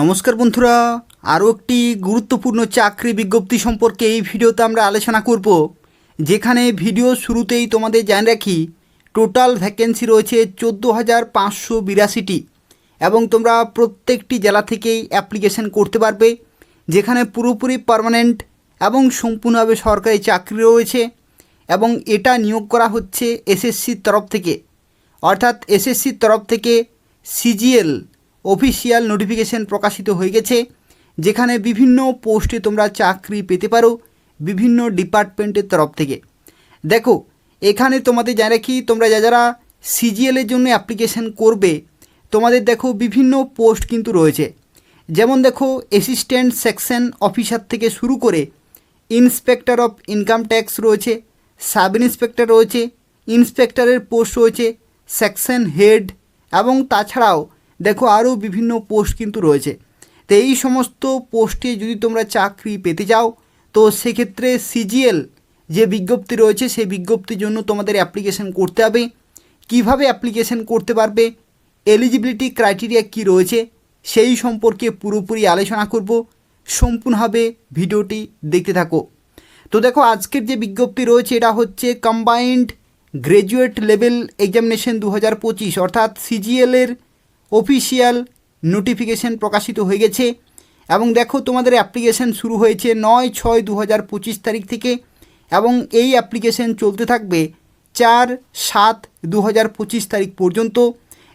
নমস্কার বন্ধুরা, আরও একটি গুরুত্বপূর্ণ চাকরি বিজ্ঞপ্তি সম্পর্কে এই ভিডিওতে আমরা আলোচনা করব, যেখানে ভিডিও শুরুতেই তোমাদের জানিয়ে রাখি টোটাল ভ্যাকেন্সি রয়েছে চোদ্দ হাজার পাঁচশো বিরাশিটি এবং তোমরা প্রত্যেকটি জেলা থেকেই অ্যাপ্লিকেশন করতে পারবে, যেখানে পুরোপুরি পার্মানেন্ট এবং সম্পূর্ণভাবে সরকারি চাকরি রয়েছে এবং এটা নিয়োগ করা হচ্ছে এসএসসির তরফ থেকে। অর্থাৎ এসএসসির তরফ থেকে সিজিএল অফিসিয়াল নোটিফিকেশন প্রকাশিত হয়ে গেছে, যেখানে বিভিন্ন পোস্টে তোমরা চাকরি পেতে পারো বিভিন্ন ডিপার্টমেন্টের তরফ থেকে। দেখো, এখানে তোমাদের জানা রাখি তোমরা যা যারা সিজিএলের জন্য অ্যাপ্লিকেশন করবে, তোমাদের দেখো বিভিন্ন পোস্ট কিন্তু রয়েছে। যেমন দেখো অ্যাসিস্ট্যান্ট সেকশন অফিসার থেকে শুরু করে ইন্সপেক্টর অফ ইনকাম ট্যাক্স রয়েছে সাব ইন্সপেক্টর রয়েছে ইন্সপেক্টরের পোস্ট রয়েছে সেকশন হেড এবং তাছাড়াও দেখো আরও বিভিন্ন পোস্ট কিন্তু রয়েছে। তো এই সমস্ত পোস্টে যদি তোমরা চাকরি পেতে চাও, তো সেক্ষেত্রে সিজিএল যে বিজ্ঞপ্তি রয়েছে, সেই বিজ্ঞপ্তির জন্য তোমাদের অ্যাপ্লিকেশন করতে হবে। কীভাবে অ্যাপ্লিকেশন করতে পারবে? এলিজিবিলিটি ক্রাইটেরিয়া কি রয়েছে? সেই সম্পর্কে পুরোপুরি আলোচনা করব। সম্পূর্ণভাবে ভিডিওটি দেখতে থাকো। তো দেখো, আজকের যে বিজ্ঞপ্তি রয়েছে, এটা হচ্ছে কম্বাইন্ড গ্র্যাজুয়েট লেভেল এক্সামিনেশন দু হাজার পঁচিশ, অর্থাৎ সিজিএলের অফিসিয়াল নোটিফিকেশন প্রকাশিত হয়ে গেছে। এবং দেখো, তোমাদের অ্যাপ্লিকেশন শুরু হয়েছে নয় ছয় দু হাজার পঁচিশ তারিখ থেকে। এবং এই অ্যাপ্লিকেশন চলতে থাকবে চার সাত দু হাজার পঁচিশ তারিখ পর্যন্ত।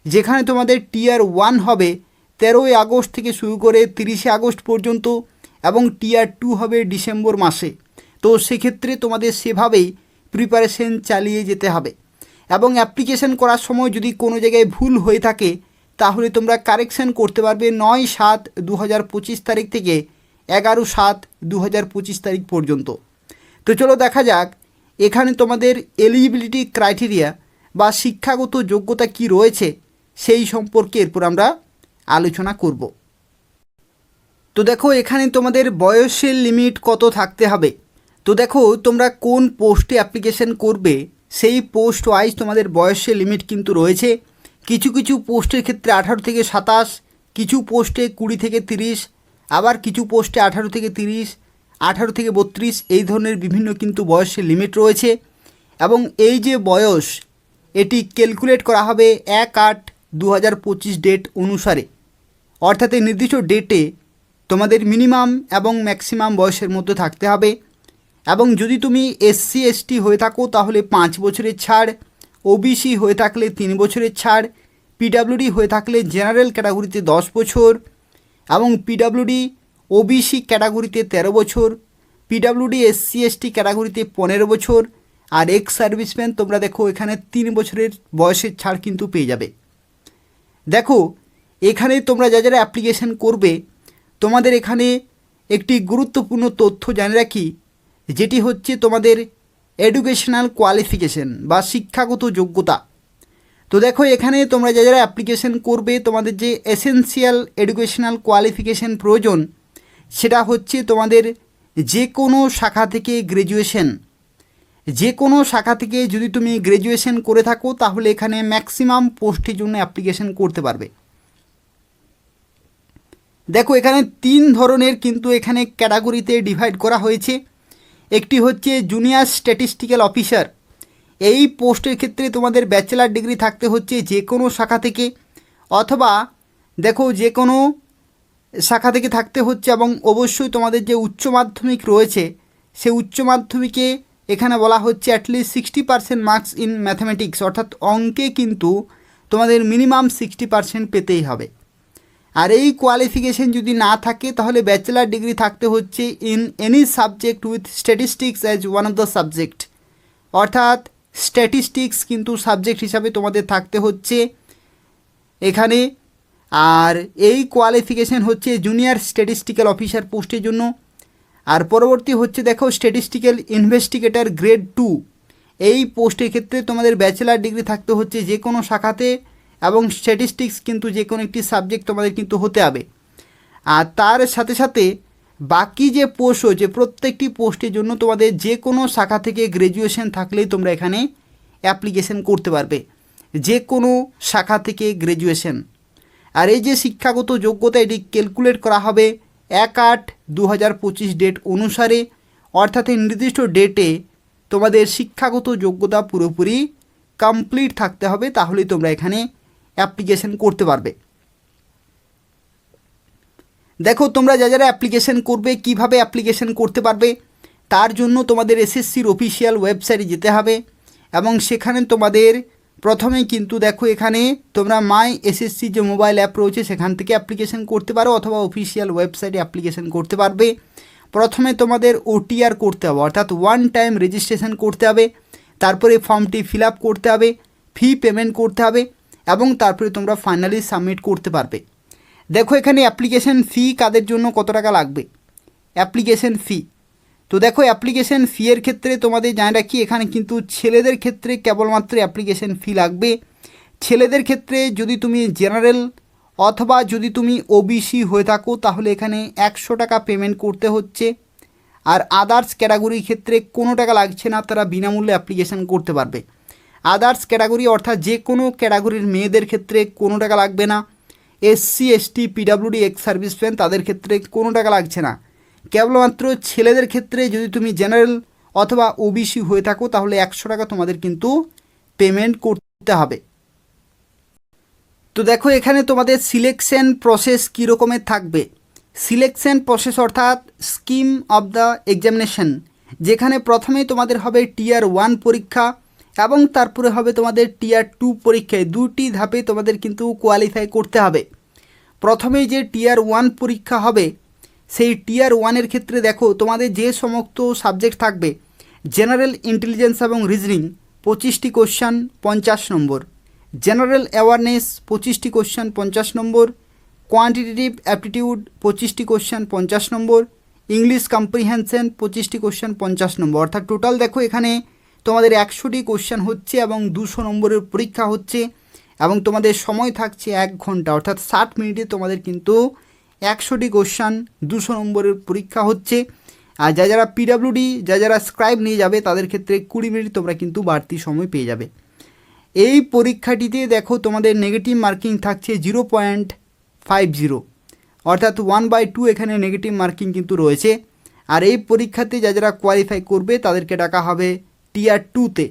যেখানে তোমাদের টিয়ার ওয়ান হবে তেরোই আগস্ট থেকে শুরু করে তিরিশে আগস্ট পর্যন্ত এবং টিয়ার টু হবে ডিসেম্বর মাসে। তো সেক্ষেত্রে তোমাদের সেভাবেই প্রিপারেশন চালিয়ে যেতে হবে। এবং অ্যাপ্লিকেশন করার সময় যদি কোনো জায়গায় ভুল হয়ে থাকে তাহলে তোমরা কারেকশান করতে পারবে নয় সাত দু তারিখ থেকে এগারো সাত দু তারিখ পর্যন্ত। তো চলো দেখা যাক, এখানে তোমাদের এলিজিবিলিটি ক্রাইটেরিয়া বা শিক্ষাগত যোগ্যতা কি রয়েছে সেই সম্পর্কে এরপর আমরা আলোচনা করব। তো দেখো, এখানে তোমাদের বয়সের লিমিট কত থাকতে হবে? তো দেখো, তোমরা কোন পোস্টে অ্যাপ্লিকেশন করবে, সেই পোস্ট ওয়াইজ তোমাদের বয়সের লিমিট কিন্তু রয়েছে। কিছু কিছু পোস্টের ক্ষেত্রে আঠারো থেকে সাতাশ, কিছু পোস্টে কুড়ি থেকে তিরিশ, আবার কিছু পোস্টে আঠারো থেকে তিরিশ, আঠারো থেকে বত্রিশ, এই ধরনের বিভিন্ন কিন্তু বয়সের লিমিট রয়েছে। এবং এই যে বয়স, এটি ক্যালকুলেট করা হবে এক আট দু হাজার পঁচিশ ডেট অনুসারে। অর্থাৎ এই নির্দিষ্ট ডেটে তোমাদের মিনিমাম এবং ম্যাক্সিমাম বয়সের মধ্যে থাকতে হবে। এবং যদি তুমি এসসি এসটি হয়ে থাকো, তাহলে পাঁচ বছরের ছাড় ওবিসি হয়ে থাকলে তিন বছরের ছাড় পিডাব্লিউডি হয়ে থাকলে জেনারেল ক্যাটাগরিতে দশ বছর এবং পিডাব্লিউডি ওবিসি ক্যাটাগরিতে তেরো বছর পিডাব্লিউডি এসসি এসটি ক্যাটাগরিতে পনেরো বছর আর এক্স সার্ভিসম্যান তোমরা দেখো এখানে তিন বছরের বয়সের ছাড় কিন্তু পেয়ে যাবে। দেখো, এখানে তোমরা যা যারা অ্যাপ্লিকেশন করবে, তোমাদের এখানে একটি গুরুত্বপূর্ণ তথ্য জানে রাখি, যেটি হচ্ছে তোমাদের এডুকেশনাল কোয়ালিফিকেশন বা শিক্ষাগত যোগ্যতা। তো দেখো, এখানে তোমরা যা যারা অ্যাপ্লিকেশন করবে, তোমাদের যে এসেন্সিয়াল এডুকেশনাল কোয়ালিফিকেশন প্রয়োজন, সেটা হচ্ছে তোমাদের যে কোনো শাখা থেকে গ্র্যাজুয়েশন যে কোনো শাখা থেকে যদি তুমি গ্র্যাজুয়েশন করে থাকো, তাহলে এখানে ম্যাক্সিমাম পোস্টের জন্য অ্যাপ্লিকেশন করতে পারবে। দেখো, এখানে তিন ধরনের কিন্তু এখানে ক্যাটাগরিতে ডিভাইড করা হয়েছে। একটি হচ্ছে জুনিয়র স্ট্যাটিস্টিক্যাল অফিসার এই পোস্টের ক্ষেত্রে তোমাদের ব্যাচেলার ডিগ্রি থাকতে হচ্ছে যে কোনো শাখা থেকে, অথবা দেখো যে কোনো শাখা থেকে থাকতে হচ্ছে এবং অবশ্যই তোমাদের যে উচ্চ মাধ্যমিক রয়েছে, সে উচ্চ মাধ্যমিকে এখানে বলা হচ্ছে at least sixty percent marks in mathematics অর্থাৎ অঙ্কে কিন্তু তোমাদের মিনিমাম সিক্সটি পার্সেন্ট পেতেই হবে। আর এই কোয়ালিফিকেশন যদি না থাকে, তাহলে ব্যাচেলার ডিগ্রি থাকতে হচ্ছে in any subject with statistics as one of the subject অর্থাৎ স্ট্যাটিস্টিক্স কিন্তু সাবজেক্ট হিসাবে তোমাদের থাকতে হচ্ছে এখানে। আর এই কোয়ালিফিকেশন হচ্ছে জুনিয়র স্ট্যাটিস্টিক্যাল অফিসার পোস্টের জন্য। আর পরবর্তী হচ্ছে দেখো স্ট্যাটিস্টিক্যাল ইনভেস্টিগেটর গ্রেড টু এই পোস্টের ক্ষেত্রে তোমাদের ব্যাচেলার ডিগ্রি থাকতে হচ্ছে যে কোনো শাখাতে। এবং স্ট্যাটিস্টিক্স কিন্তু যে কোনো একটি সাবজেক্ট তোমাদের কিন্তু হতে হবে। আর তার সাথে সাথে বাকি যে পোস্ট রয়েছে, প্রত্যেকটি পোস্টের জন্য তোমাদের যে কোনো শাখা থেকে গ্র্যাজুয়েশন থাকলেই তোমরা এখানে অ্যাপ্লিকেশন করতে পারবে। যে কোনো শাখা থেকে গ্র্যাজুয়েশন আর এই যে শিক্ষাগত যোগ্যতা, এটি ক্যালকুলেট করা হবে এক আট দু ডেট অনুসারে। অর্থাৎ নির্দিষ্ট ডেটে তোমাদের শিক্ষাগত যোগ্যতা পুরোপুরি কমপ্লিট থাকতে হবে। তাহলেই তোমরা এখানে অ্যাপ্লিকেশন করতে পারবে। দেখো, তোমরা যা যারা অ্যাপ্লিকেশন করবে, কীভাবে অ্যাপ্লিকেশন করতে পারবে, তার জন্য তোমাদের এসএসসির অফিসিয়াল ওয়েবসাইটে যেতে হবে এবং সেখানে তোমাদের প্রথমেই কিন্তু দেখো, এখানে তোমরা মাই এসএসসি যে মোবাইল অ্যাপ রয়েছে, সেখান থেকে অ্যাপ্লিকেশন করতে পারো অথবা অফিসিয়াল ওয়েবসাইটে অ্যাপ্লিকেশন করতে পারবে। প্রথমে তোমাদের ওটিআর করতে হবে, অর্থাৎ ওয়ান টাইম রেজিস্ট্রেশন করতে হবে। তারপরে ফর্মটি ফিল করতে হবে, ফি পেমেন্ট করতে হবে। এবং তারপরে তোমরা ফাইনালি সাবমিট করতে পারবে। দেখো এখানে অ্যাপ্লিকেশন ফি কাদের জন্য কত টাকা লাগবে? অ্যাপ্লিকেশন ফি তো দেখো অ্যাপ্লিকেশন ফি এর ক্ষেত্রে তোমাদের জানা রাখি, এখানে কিন্তু ছেলেদের ক্ষেত্রে কেবলমাত্র অ্যাপ্লিকেশন ফি লাগবে। ছেলেদের ক্ষেত্রে যদি তুমি জেনারেল অথবা যদি তুমি ওবিসি হয়ে থাকো, তাহলে এখানে একশো টাকা পেমেন্ট করতে হচ্ছে। আর আদার্স ক্যাটাগরির ক্ষেত্রে কোনো টাকা লাগছে না, তারা বিনামূল্যে অ্যাপ্লিকেশন করতে পারবে। আদার্স ক্যাটাগরি অর্থাৎ যে কোনো ক্যাটাগরির মেয়েদের ক্ষেত্রে কোনো টাকা লাগবে না। SC ST PWD ex serviceman তাদের ক্ষেত্রে কোনো টাকা লাগছে না। কেবলমাত্র ছেলেদের ক্ষেত্রে যদি তুমি জেনারেল অথবা ওবিসি হয়ে থাকো, তাহলে একশো টাকা তোমাদের কিন্তু পেমেন্ট করতে হবে। তো দেখো, এখানে তোমাদের সিলেকশন প্রসেস কী রকমের থাকবে? সিলেকশন প্রসেস অর্থাৎ স্কিম অফ দ্য এক্সামিনেশন যেখানে প্রথমেই তোমাদের হবে টিয়ার ওয়ান পরীক্ষা এবং তারপরে হবে তোমাদের টিয়ার টু পরীক্ষায়। দুটি ধাপে তোমাদের কিন্তু কোয়ালিফাই করতে হবে। প্রথমেই যে টিয়ার ওয়ান পরীক্ষা হবে, সেই টিয়ার ওয়ানের ক্ষেত্রে দেখো, তোমাদের যে সমস্ত সাবজেক্ট থাকবে জেনারেল ইন্টেলিজেন্স এবং রিজনিং পঁচিশটি কোশ্চান পঞ্চাশ নম্বর। জেনারেল অ্যাওয়ারনেস পঁচিশটি কোশ্চান পঞ্চাশ নম্বর। কোয়ান্টিটেটিভ অ্যাপটিটিউড পঁচিশটি কোশ্চান পঞ্চাশ নম্বর। ইংলিশ কম্প্রিহেনশন পঁচিশটি কোশ্চান পঞ্চাশ নম্বর। অর্থাৎ টোটাল দেখো এখানে তোমাদের একশোটি কোশ্চেন হচ্ছে এবং দুশো নম্বরের পরীক্ষা হচ্ছে এবং তোমাদের সময় থাকছে এক ঘণ্টা। অর্থাৎ ষাট মিনিটে তোমাদের কিন্তু একশোটি কোশ্চান দুশো নম্বরের পরীক্ষা হচ্ছে। আর যা যারা পিডাব্লিউডি যা যারা স্ক্রাইব নিয়ে যাবে, তাদের ক্ষেত্রে কুড়ি মিনিট তোমরা কিন্তু বাড়তি সময় পেয়ে যাবে। এই পরীক্ষাটিতে দেখো তোমাদের নেগেটিভ মার্কিং থাকছে জিরো পয়েন্ট ফাইভ জিরো অর্থাৎ ওয়ান বাই টু এখানে নেগেটিভ মার্কিং কিন্তু রয়েছে। আর এই পরীক্ষাতে যা যারা কোয়ালিফাই করবে, তাদেরকে ডাকা হবে টিয়ার টুতে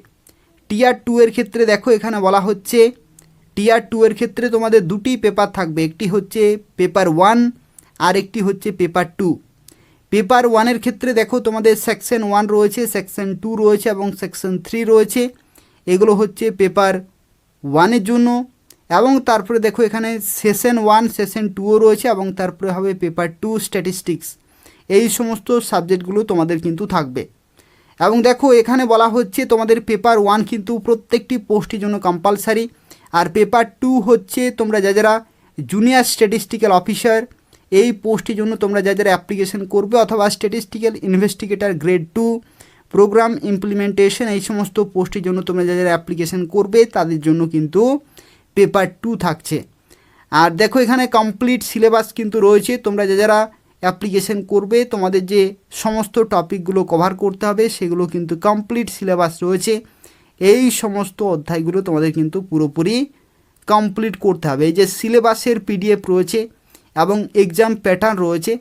টিয়ার টু এর ক্ষেত্রে দেখো এখানে বলা হচ্ছে টিয়ার টু এর ক্ষেত্রে তোমাদের দুটি পেপার থাকবে। একটি হচ্ছে পেপার ওয়ান আর একটি হচ্ছে পেপার টু পেপার ওয়ানের ক্ষেত্রে দেখো তোমাদের সেকশন ওয়ান রয়েছে সেকশন টু রয়েছে এবং সেকশন থ্রি রয়েছে। এগুলো হচ্ছে পেপার ওয়ানের জন্য। এবং তারপরে দেখো এখানে সেশন ওয়ান সেশন টুও রয়েছে এবং তারপরে হবে পেপার টু স্ট্যাটিস্টিক্স এই সমস্ত সাবজেক্টগুলো তোমাদের কিন্তু থাকবে। এবং দেখো, এখানে বলা হচ্ছে তোমাদের পেপার ওয়ান কিন্তু প্রত্যেকটি পোস্টের জন্য কম্পালসারি আর পেপার টু হচ্ছে তোমরা যা যারা জুনিয়র স্ট্যাটিস্টিক্যাল অফিসার এই পোস্টের জন্য তোমরা যা যারা অ্যাপ্লিকেশন করবে অথবা statistical investigator grade two program implementation এই সমস্ত পোস্টের জন্য তোমরা যা যারা অ্যাপ্লিকেশন করবে, তাদের জন্য কিন্তু পেপার টু থাকছে। আর দেখো, এখানে কমপ্লিট সিলেবাস কিন্তু রয়েছে। তোমরা যা যারা অ্যাপ্লিকেশন করবে, তোমাদের যে সমস্ত টপিকগুলো কভার করতে হবে, সেগুলো কিন্তু কমপ্লিট সিলেবাস রয়েছে। এই সমস্ত অধ্যায়গুলো তোমাদের কিন্তু পুরোপুরি কমপ্লিট করতে হবে। এই যে সিলেবাসের পিডিএফ রয়েছে এবং এক্সাম প্যাটার্ন রয়েছে,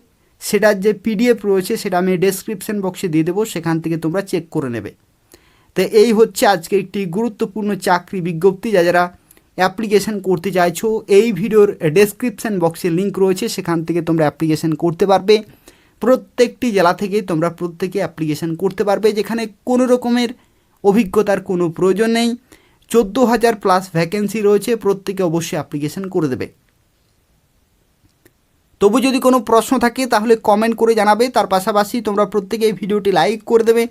সেটার যে পিডিএফ রয়েছে, সেটা আমি ডেসক্রিপশন বক্সে দিয়ে দেবো, সেখান থেকে তোমরা চেক করে নেবে। তো এই হচ্ছে আজকে একটি গুরুত্বপূর্ণ চাকরি বিজ্ঞপ্তি। যা যারা অ্যাপ্লিকেশন করতে চাইছো, এই ভিডিওর ডেসক্রিপশন বক্সে লিঙ্ক রয়েছে, সেখান থেকে তোমরা অ্যাপ্লিকেশন করতে পারবে। প্রত্যেকটি জেলা থেকে তোমরা প্রত্যেকে অ্যাপ্লিকেশন করতে পারবে, যেখানে কোনো রকমের অভিজ্ঞতার কোনো প্রয়োজন নেই। চোদ্দ হাজার প্লাস ভ্যাকেন্সি রয়েছে, প্রত্যেকে অবশ্যই অ্যাপ্লিকেশন করে দেবে। তবু যদি কোনো প্রশ্ন থাকে, তাহলে কমেন্ট করে জানাবে, তার পাশাপাশি তোমরা প্রত্যেকে এই ভিডিওটি লাইক করে দেবে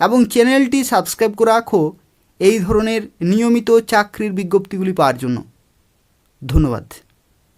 এবং চ্যানেলটি সাবস্ক্রাইব করে রাখো। এই ধরনের নিয়মিত চাকরির বিজ্ঞপ্তিগুলি পাওয়ার জন্য। ধন্যবাদ।